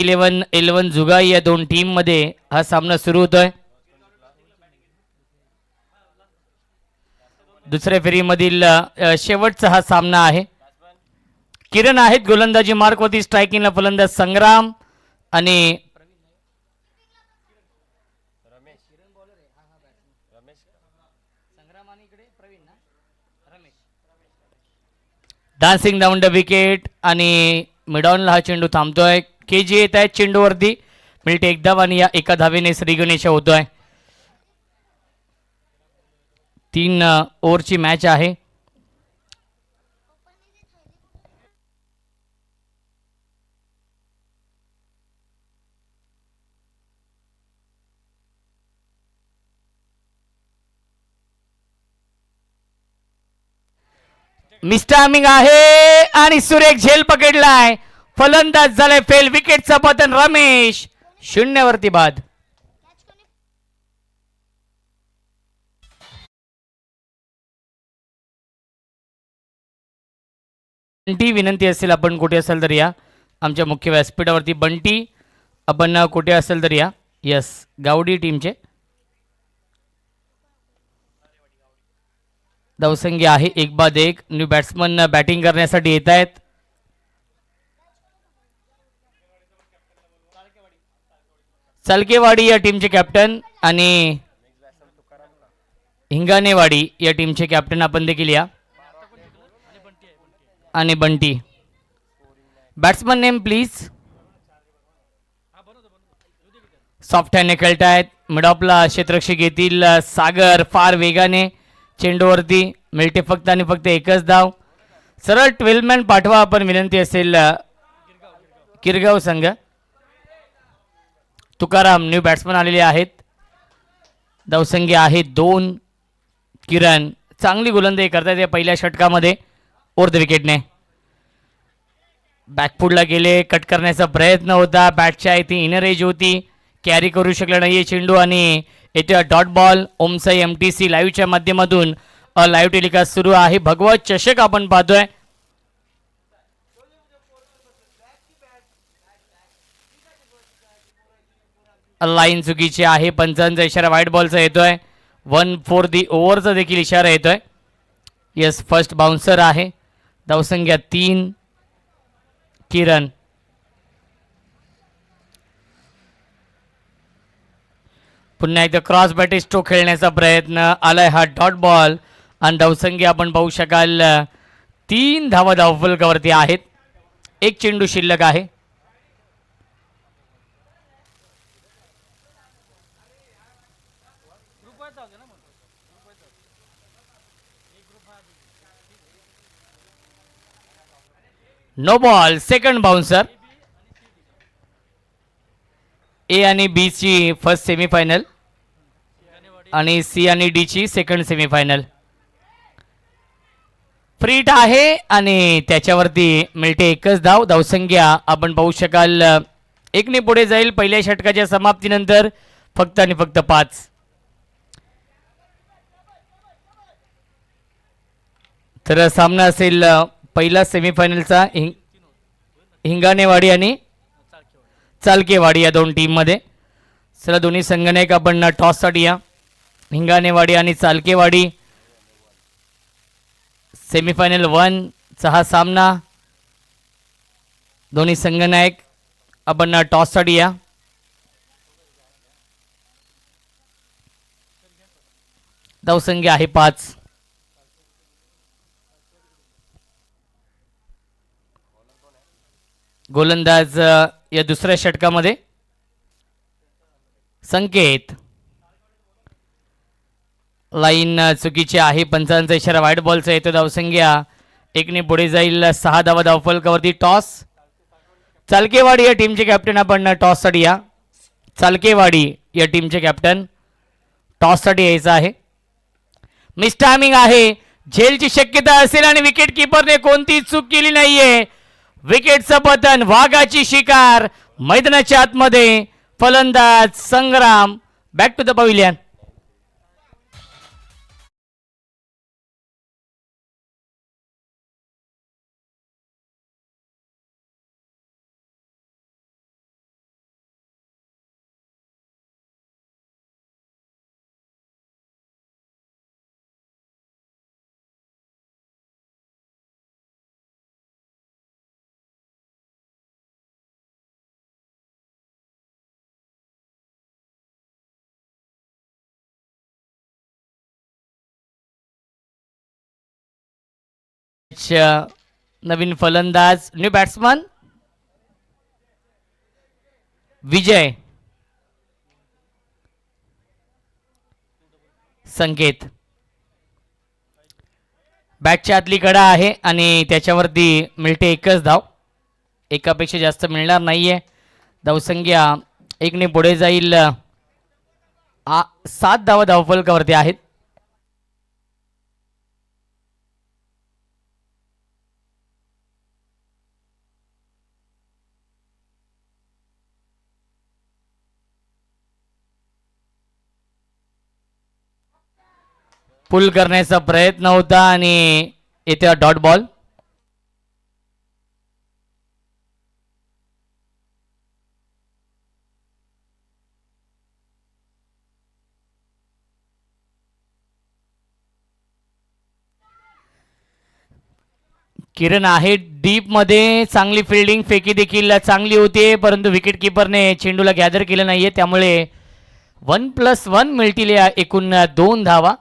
Eleven eleven जुगाई या दोन टीममध्ये हा सामना सुरू होतोय. दुसऱ्या फेरीमधील शेवटचा हा सामना आहे. किरण आहेत गोलंदाजी मार्कवरती स्ट्रायकिंगला फलंदाज संग्राम आणि डान्सिंग डाऊन द विकेट आणि मिडॉनला हा चेंडू थांबतोय. के जी येत आहेत चेंडूवरती. मिळते एक धाव आणि या एका धावेने श्री गणेश होतोय. तीन ओव्हरची मॅच आहे. मिस्टामिंग आहे आणि सुरेख झेल पकडलाय. फलंदाज झालाय फेल विकेटचं पतन रमेश. शून्यवरती बाद. बंटी विनंती असेल आपण कुठे असेल तर या. आमच्या मुख्य व्यासपीठावरती बंटी आपण कुठे असेल तर या. यस गावडी टीमचे धावसंख्या आहे एक बाद एक. न्यू बॅट्समन बॅटिंग करण्यासाठी येत आहेत. चलकेवाडी या टीमचे कॅप्टन आणि हिंगाणेवाडी या टीमचे कॅप्टन आपण देखील या. आणि Bunty. Batsman name please soft हँडने खेळतायत. मिडॉपला क्षेत्रक्षक येतील सागर फार वेगाने. चेंडूवरती मिळते फक्त आणि फक्त एकच धाव. सरळ ट्वेल्व मॅन पाठवा आपण विनंती असेल किरगाव संघ. तुकाराम न्यू बॅट्समन आलेले आहेत. धावसंख्य आहे दोन. किरण चांगली गोलंदाजी करतात या पहिल्या षटकामध्ये. ओर द विकेटने बॅकफुडला गेले कट करण्याचा प्रयत्न होता. बॅटच्या इथे इनर एज होती. कॅरी करू शकला नाही चेंडू आणि येथे dot ball Omsai M T C लाईव्हच्या माध्यमातून लाईव्ह टेलिकास्ट सुरू आहे. भगवत चषक आपण पाहतोय. लाईन चुकीची आहे. पंचांचा इशारा व्हाईट बॉलचा येतोय. वन फोर दी ओव्हरचा देखील इशारा येतोय. येस फर्स्ट बाउन्सर आहे. धावसंख्या तीन. किरण. पुन्हा एकदा क्रॉस बॅटे स्ट्रोक खेळण्याचा प्रयत्न. आलाय हा डॉट बॉल आणि धावसंख्या आपण पाहू शकाल तीन धावा धावफलकावरती आहेत. एक चेंडू शिल्लक आहे. No ball second bouncer A आणि बी ची फर्स्ट सेमीफायनल आणि सी आणि डी ची सेकंड सेमीफायनल फ्रीट आहे आणि त्याच्यावरती मिळते एकच धाव. धावसंख्या आपण पाहू शकाल. एकने पुढे जाईल. पहिल्या षटकाच्या समाप्तीनंतर फक्त आणि फक्त पाच. तर सामना असेल पहिला सेमीफायनलचा हिंग हिंगाणेवाडी आणि चालकेवाडी या दोन टीममध्ये चला दोन्ही संघनायक आपण टॉससाठी या. हिंगाणेवाडी आणि चालकेवाडी. सेमीफायनल वनचा हा सामना. दोन्ही संघनायक आपण टॉससाठी या. धावसंख्या आहे पाच. गोलंदाज या दुसऱ्या षटकामध्ये? संकेत. लाईन चुकीची आहे. पंचांचा इशारा व्हाईट बॉलचा येतो. धावसंख्या एकने पुढे जाईल. सहा धावा धावफलकावरती टॉस. चालकेवाडी या टीमचे कॅप्टन आपण टॉससाठी या. चालकेवाडी या टीमचे कॅप्टन टॉससाठी यायचं आहे. मिस्टामिंग आहे. झेलची शक्यता असेल आणि विकेट किपरने कोणतीही चूक केली नाहीये. विकेटचं पतन वाघाची शिकार मैदानाच्या आतमध्ये फलंदाज Sangram. Back to the pavilion नवीन फलंदाज न्यू बॅट्समन विजय. संकेत. बॅटच्या आतली कडा आहे आणि त्याच्यावरती मिळते एकच धाव. एकापेक्षा जास्त मिळणार नाहीये. धावसंख्या एकने पुढे जाईल. आ सात धावा धावफलकावरती आहेत. पुल करण्याचा प्रयत्न होता आणि येत्या डॉट बॉल. किरण आहे डीपमध्ये चांगली फिल्डिंग फेकी देखील चांगली होती परंतु विकेट किपरने चेंडूला गॅदर केलं नाहीये त्यामुळे वन प्लस वन मिळतील या एकूण दोन धावा.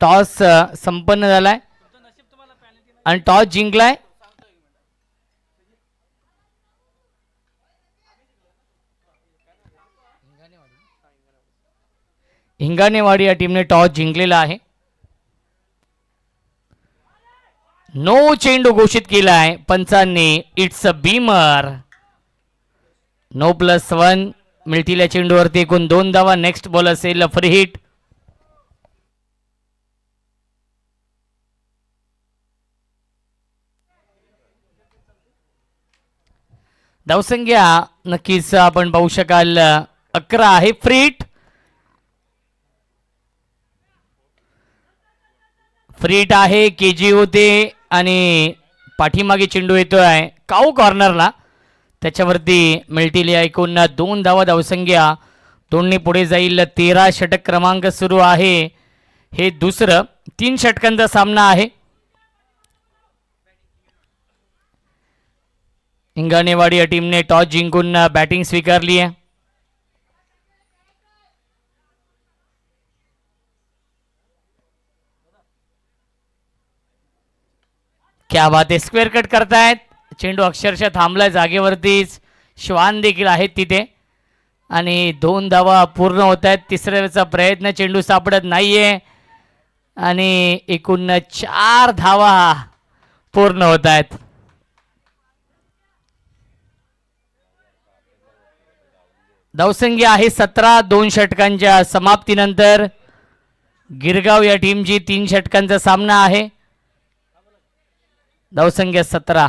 टॉस संपन्न झालाय. आणि टॉस जिंकलाय. हिंगाणेवाडी या टीमने टॉस जिंकलेला आहे. नो चेंडू घोषित केला आहे पंचांनी. It's a beamer no plus one मिळतील या चेंडूवरती एकूण दोन धावा. नेक्स्ट बॉल असेल फ्री हिट धावसंख्या नक्कीच आपण पाहू शकाल अकरा आहे फ्रीट. फ्रीट आहे के जी होते आणि पाठीमागे चेंडू येतोय. काऊ कॉर्नरला? त्याच्यावरती मिळतील ऐकून दोन धावा धावसंख्या दोन्ही पुढे जाईल तेरा षटक क्रमांक सुरू आहे. हे दुसरं तीन षटकांचा सामना आहे. हिंगणेवाडी या टीमने टॉस जिंकून बॅटिंग स्वीकारली आहे. क्या बात आहे. स्क्वेअर कट करतायत. चेंडू अक्षरशः थांबलाय जागेवरतीच. श्वान देखील आहेत तिथे. आणि दोन धावा पूर्ण होत आहेत तिसऱ्याचा प्रयत्न चेंडू सापडत नाहीये. आणि एकूण चार धावा पूर्ण होत आहेत धावसंख्या आहे सतरा दोन षटकांच्या समाप्तीनंतर गिरगाव या टीमची तीन षटकांचा सामना आहे. धावसंख्या सतरा.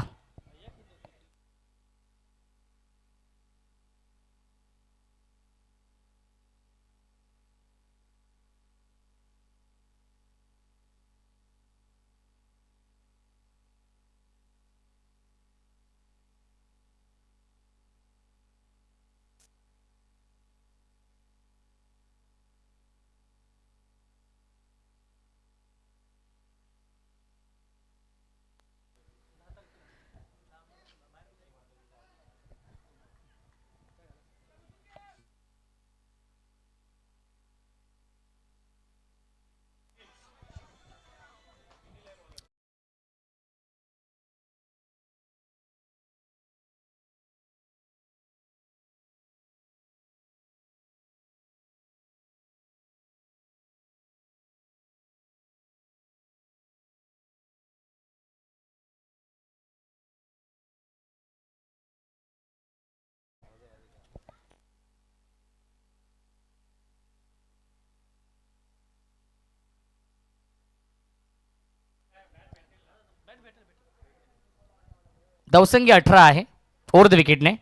धावसंख्या अठरा आहे. Fourth the विकेटने.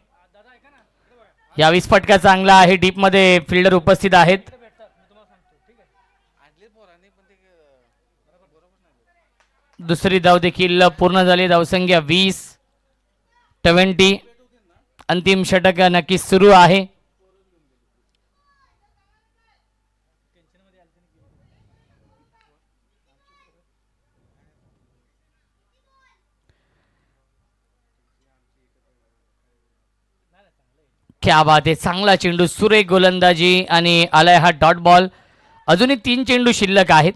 यावीस फटका चांगला आहे. डीपमध्ये फिल्डर उपस्थित आहेत. दुसरी धाव देखील पूर्ण झाली. धावसंख्या वीस ट्वेंटी. अंतिम षटक नक्कीच सुरू आहे. क्या बात आहे चांगला चेंडू सुरेख गोलंदाजी आणि आलाय हा डॉट बॉल. अजूनही तीन चेंडू शिल्लक आहेत.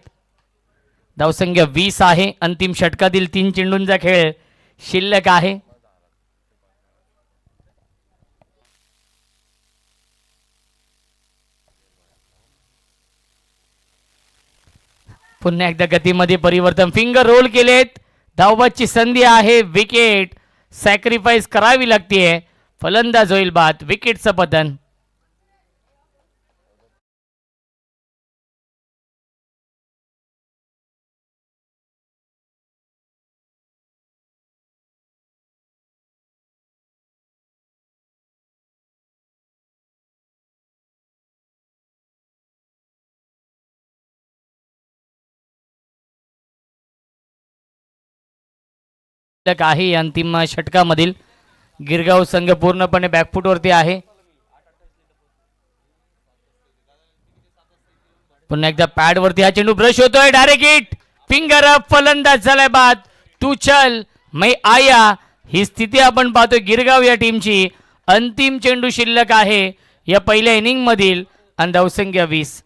धावसंख्या वीस आहे. अंतिम षटकातील तीन चेंडूंचा खेळ शिल्लक आहे. पुन्हा एकदा गतीमध्ये परिवर्तन. फिंगर रोल केलेत. धावबाची संधी आहे. विकेट सॅक्रिफाईस करावी लागतीये. फलंदाज होईल बाद विकेटचं पतन. काही अंतिम षटकामधील. गिरगाव संघ पूर्णपणे बॅकफूटवरती आहे. पुन्हा एकदा पॅडवरती हा चेंडू ब्रश होतोय डायरेक्ट हिट फिंगर अप फलंदाज झालाय बाद. तू चल मै आया ही स्थिती आपण पाहतोय गिरगाव या टीमची अंतिम चेंडू शिल्लक आहे. या पहिल्या इनिंग मधील आणि धावसंख्या वीस.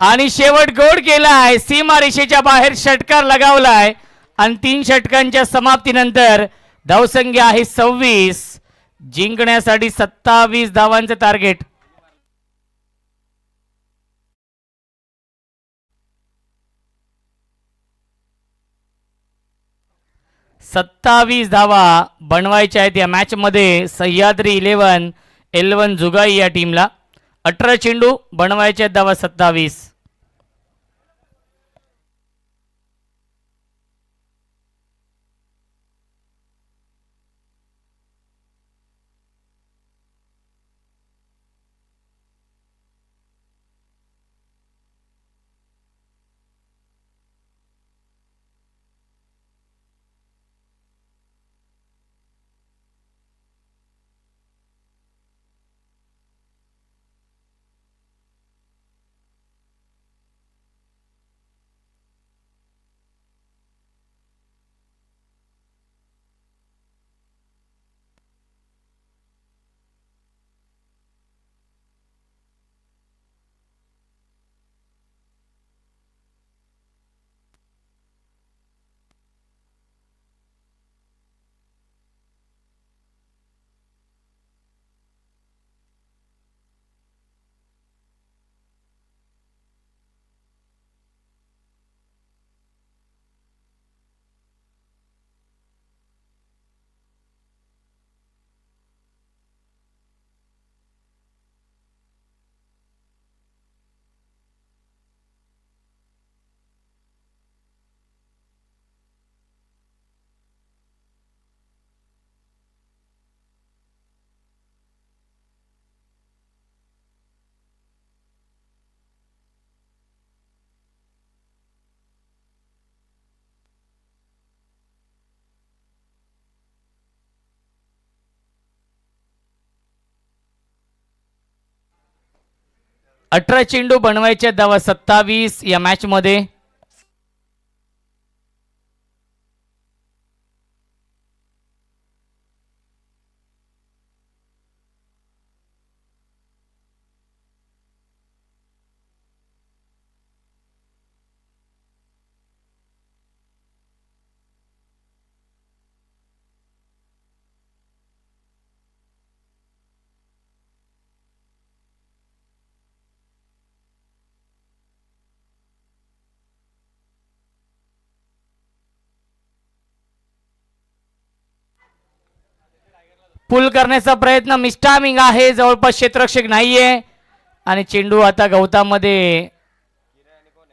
आणि शेवट गोड केला सीमा रेषेच्या बाहेर षटकार लगावलाय. आणि तीन षटकांच्या समाप्तीनंतर धावसंख्या आहे सव्वीस. जिंकण्यासाठी सत्तावीस धावांचं टार्गेट. सत्तावीस धावा बनवायच्या आहेत या मॅच मध्ये सह्याद्री इलेव्हन एलेव्हन जुगाई या टीमला अठरा चेंडू बनवायचे आहेत धावा सत्तावीस. अठरा चेंडू बनवायचे आहेत धावा सत्तावीस या मॅचमध्ये पुल करण्याचा प्रयत्न. मिस्टामिंग आहे जवळपास क्षेत्ररक्षक नाहीये. आणि चेंडू आता गवतामध्ये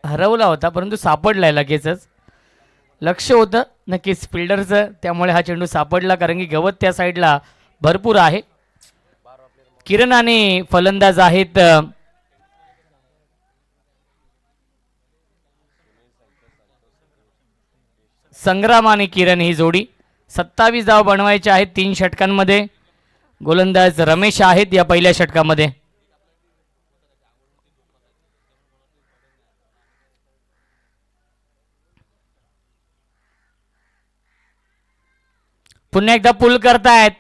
हरवला होता परंतु सापडलाय लगेचच. लक्ष होतं नक्कीच फिल्डरचं. त्यामुळे हा चेंडू सापडला कारण की गवत त्या साईडला भरपूर आहे. किरण आणि फलंदाज आहेत संग्राम आणि किरण ही जोडी. सत्तावीस धाव बनवायचे आहेत तीन षटकांमध्ये. गोलंदाज रमेश आहेत या पहिल्या षटकामध्ये. पुन्हा एकदा पुल करतायत.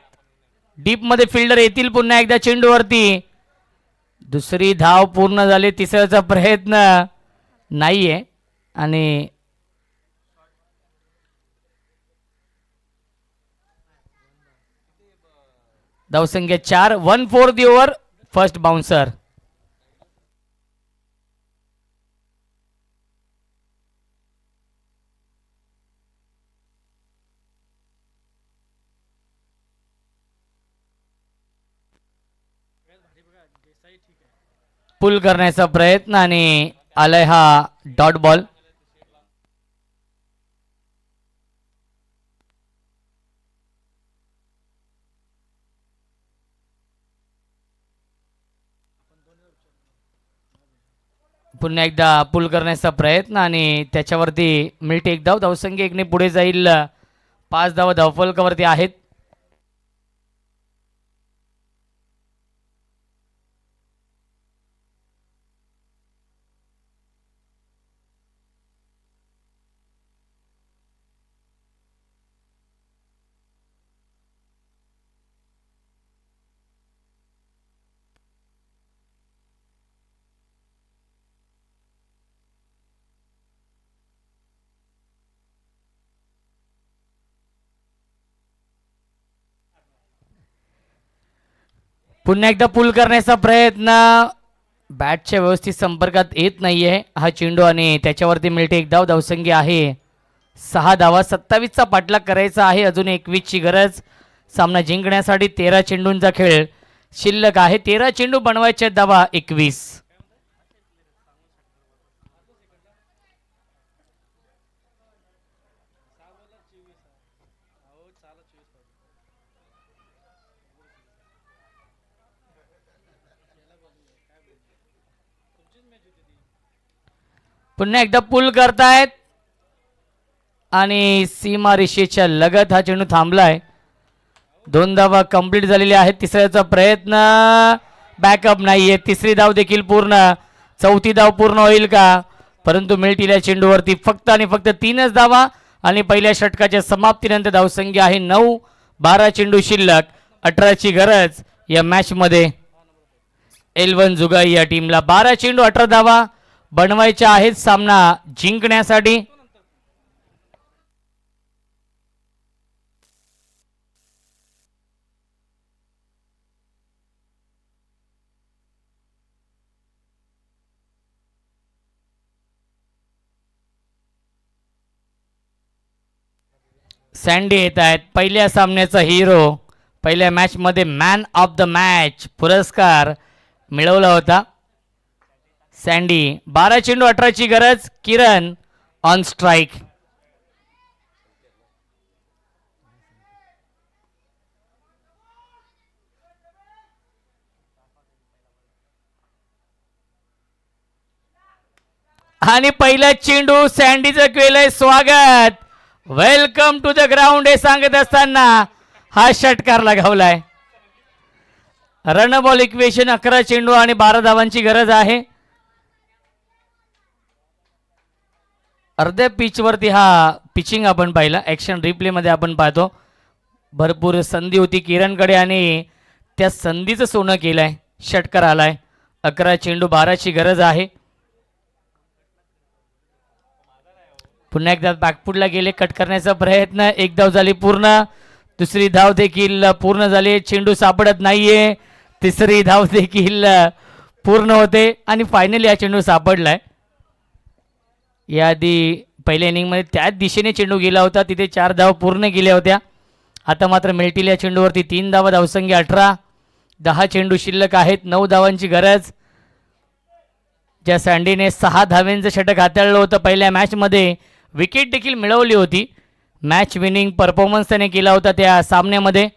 डीपमध्ये फिल्डर येतील पुन्हा एकदा चेंडूवरती. दुसरी धाव पूर्ण झाली तिसऱ्याचा प्रयत्न नाहीये. आणि धावसंख्या चार one four the over first bouncer pull करण्याचा प्रयत्न आणि आलाय हा डॉट बॉल पुन्हा एकदा पुल करण्याचा प्रयत्न आणि त्याच्यावरती मिळते एक धाव धावसंख्या एकने पुढे जाईल. पाच धाव धावफलकावरती आहेत. पुन्हा एकदा पुल करण्याचा प्रयत्न. बॅटच्या व्यवस्थित संपर्कात येत नाहीये. हा चेंडू आणि त्याच्यावरती मिळते एक धाव. धावसंगी आहे. सहा धावा. सत्तावीसचा पाठलाग करायचा आहे. अजून एकवीसची गरज. सामना जिंकण्यासाठी तेरा चेंडूंचा खेळ शिल्लक आहे. तेरा चेंडू बनवायचे धावा एकवीस. पुन्हा एकदा पुल करतायत. आणि सीमा रेषेच्या लगत हा चेंडू थांबलाय. दोन धावा कंप्लीट झालेल्या आहेत. तिसऱ्याचा प्रयत्न. बॅकअप नाहीये. तिसरी धाव देखील पूर्ण. चौथी धाव पूर्ण होईल का? परंतु मिळतील या चेंडूवरती फक्त आणि फक्त तीनच धावा आणि पहिल्या षटकाच्या समाप्तीनंतर धावसंख्या आहे नऊ. बारा चेंडू शिल्लक. अठराची गरज या मॅचमध्ये एलवन जुगाई या टीमला बारा चेंडू अठरा धावा. बनवायच्या आहेत सामना जिंकण्यासाठी. सँडी येत आहेत. पहिल्या सामन्याचा हिरो पहिल्या मॅचमध्ये मॅन ऑफ द मॅच पुरस्कार मिळवला होता. सँडी बारा चेंडू अठराची गरज किरण ऑन स्ट्राईक आणि पहिला चेंडू सँडीचं केलंय स्वागत. वेलकम टू द ग्राउंड हे सांगत असताना हा षटकार लगावलाय. रणबॉल इक्वेशन अकरा चेंडू आणि बारा धावांची गरज आहे. अर्ध्या पिचवरती हा पिचिंग आपण पाहिला. ॲक्शन रिप्लेमध्ये आपण पाहतो. भरपूर संधी होती किरणकडे आणि त्या संधीचं सोनं केलं आहे षटकार आलाय. अकरा चेंडू बाराची गरज आहे. पुन्हा एकदा बॅकफुटला गेले. कट करण्याचा प्रयत्न. एक धाव झाली पूर्ण. दुसरी धाव देखील पूर्ण झाली. चेंडू सापडत नाहीये. तिसरी धाव देखील पूर्ण होते. आणि फायनली हा चेंडू सापडलाय. याआधी पहिल्या इनिंगमध्ये त्याच दिशेने चेंडू गेला होता. तिथे चार धाव पूर्ण गेल्या होत्या. आता मात्र मिळतील या चेंडूवरती तीन धावा धावसंख्या अठरा दहा चेंडू शिल्लक आहेत. नऊ धावांची गरज. ज्या सँडीने सहा धाव्यांचं षटक हाताळलं होतं पहिल्या मॅचमध्ये विकेट देखील मिळवली होती. मॅच विनिंग परफॉर्मन्स त्याने केला होता त्या सामन्यामध्ये.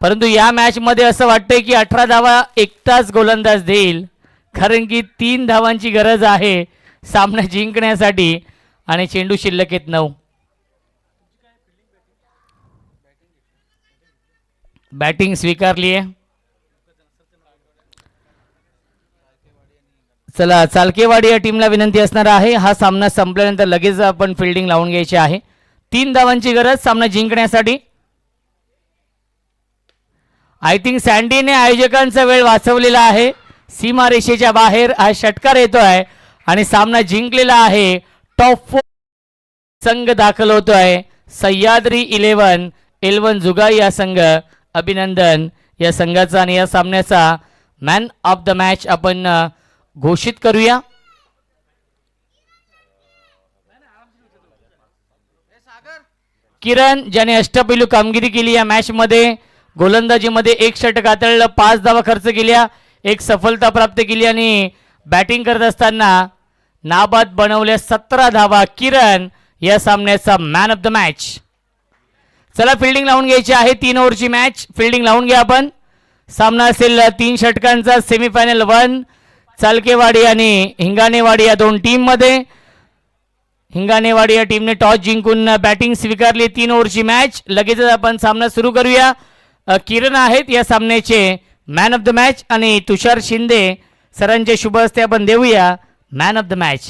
परंतु या मॅचमध्ये असं वाटतंय की अठरा धावा एकटाच गोलंदाज देईल. कारण की तीन धावांची गरज आहे सामना जिंकण्यासाठी आणि चेंडू शिल्लक येत नऊ. बॅटिंग स्वीकारली आहे. चला चालकेवाडी या टीमला विनंती असणार आहे. हा सामना संपल्यानंतर लगेच आपण फिल्डिंग लावून घ्यायची आहे. तीन धावांची गरज सामना जिंकण्यासाठी. आय थिंक सँडीने आयोजकांचा वेळ वाचवलेला आहे. सीमारेषेच्या बाहेर हा षटकार येतो आहे आणि सामना जिंकलेला आहे. टॉप फोर संघ दाखल होतो आहे सह्याद्री इलेव्हन एलवन जुगाई या संघ. अभिनंदन या संघाचा आणि या सामन्याचा. मॅन ऑफ द मॅच आपण घोषित करूया. किरण ज्याने अष्टपैलू कामगिरी केली या मॅचमध्ये गोलंदाजीमध्ये एक षटक हाताळलं पाच धावा खर्च केल्या. एक सफलता प्राप्त केली आणि बॅटिंग करत असताना नाबाद बनवल्या सतरा धावा किरण या सामन्याचा मॅन ऑफ द मॅच चला फिल्डिंग लावून घ्यायची आहे तीन ओव्हरची मॅच फिल्डिंग लावून घ्या आपण. सामना असेल तीन षटकांचा सेमीफायनल वन चालकेवाडी आणि हिंगाणेवाडी या दोन टीममध्ये हिंगाणेवाडी या टीमने टॉस जिंकून बॅटिंग स्वीकारली तीन ओव्हरची मॅच लगेचच आपण सामना सुरू करूया. किरण आहेत या सामन्याचे मॅन ऑफ द मॅच आणि तुषार शिंदे सरांचे शुभ हस्ते आपण देऊया मॅन ऑफ द मॅच